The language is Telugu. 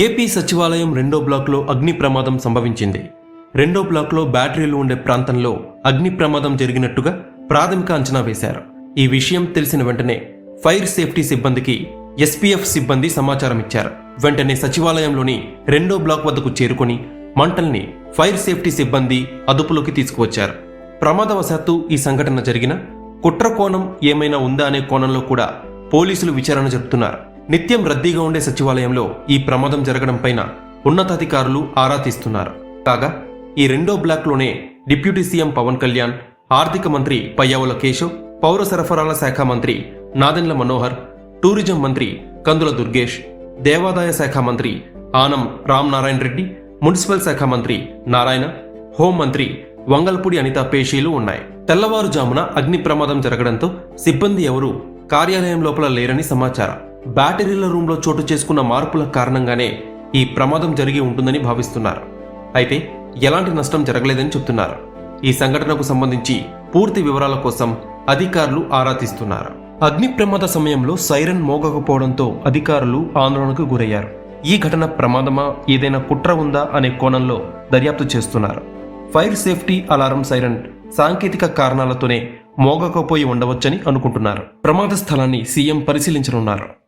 ఏపీ సచివాలయం రెండో బ్లాక్లో అగ్ని ప్రమాదం సంభవించింది. రెండో బ్లాక్లో బ్యాటరీలు ఉండే ప్రాంతంలో అగ్ని ప్రమాదం జరిగినట్టుగా ప్రాథమిక అంచనా వేశారు. ఈ విషయం తెలిసిన వెంటనే ఫైర్ సేఫ్టీ సిబ్బందికి ఎస్పీఎఫ్ సిబ్బంది సమాచారం ఇచ్చారు. వెంటనే సచివాలయంలోని రెండో బ్లాక్ వద్దకు చేరుకొని మంటల్ని ఫైర్ సేఫ్టీ సిబ్బంది అదుపులోకి తీసుకువచ్చారు. ప్రమాదవశాత్తు ఈ సంఘటన జరిగిన కుట్ర కోణం ఏమైనా ఉందా అనే కోణంలో కూడా పోలీసులు విచారణ జరుపుతున్నారు. నిత్యం రద్దీగా ఉండే సచివాలయంలో ఈ ప్రమాదం జరగడం పైన ఉన్నతాధికారులు ఆరా తీస్తున్నారు. కాగా ఈ రెండో బ్లాక్లోనే deputy C M Pawan Kalyan ఆర్థిక మంత్రి పయ్యావుల కేశవ్ పౌర సరఫరాల శాఖ మంత్రి నాదెండ్ల మనోహర్ టూరిజం మంత్రి కందుల దుర్గేష్ దేవాదాయ శాఖ మంత్రి ఆనం రామ్ నారాయణ రెడ్డి మున్సిపల్ శాఖ మంత్రి నారాయణ హోంమంత్రి వంగల్పూడి అనిత పేషీలు ఉన్నాయి. తెల్లవారుజామున అగ్ని ప్రమాదం జరగడంతో సిబ్బంది ఎవరూ కార్యాలయం లోపల లేరని సమాచారం. బ్యాటరీల రూమ్లో చోటు చేసుకున్న మార్పుల కారణంగానే ఈ ప్రమాదం జరిగి ఉంటుందని భావిస్తున్నారు. అయితే ఎలాంటి నష్టం జరగలేదని చెప్తున్నారు. ఈ సంఘటనకు సంబంధించి పూర్తి వివరాల కోసం అధికారులు ఆరా తీస్తున్నారు. అగ్ని ప్రమాద సమయంలో సైరన్ మోగకపోవడంతో అధికారులు ఆందోళనకు గురయ్యారు. ఈ ఘటన ప్రమాదమా? ఏదైనా కుట్ర ఉందా? అనే కోణంలో దర్యాప్తు చేస్తున్నారు. ఫైర్ సేఫ్టీ అలారం సైరన్ సాంకేతిక కారణాలతోనే మోగకపోయి ఉండవచ్చని అనుకుంటున్నారు. ప్రమాద స్థలాన్ని సీఎం పరిశీలించనున్నారు.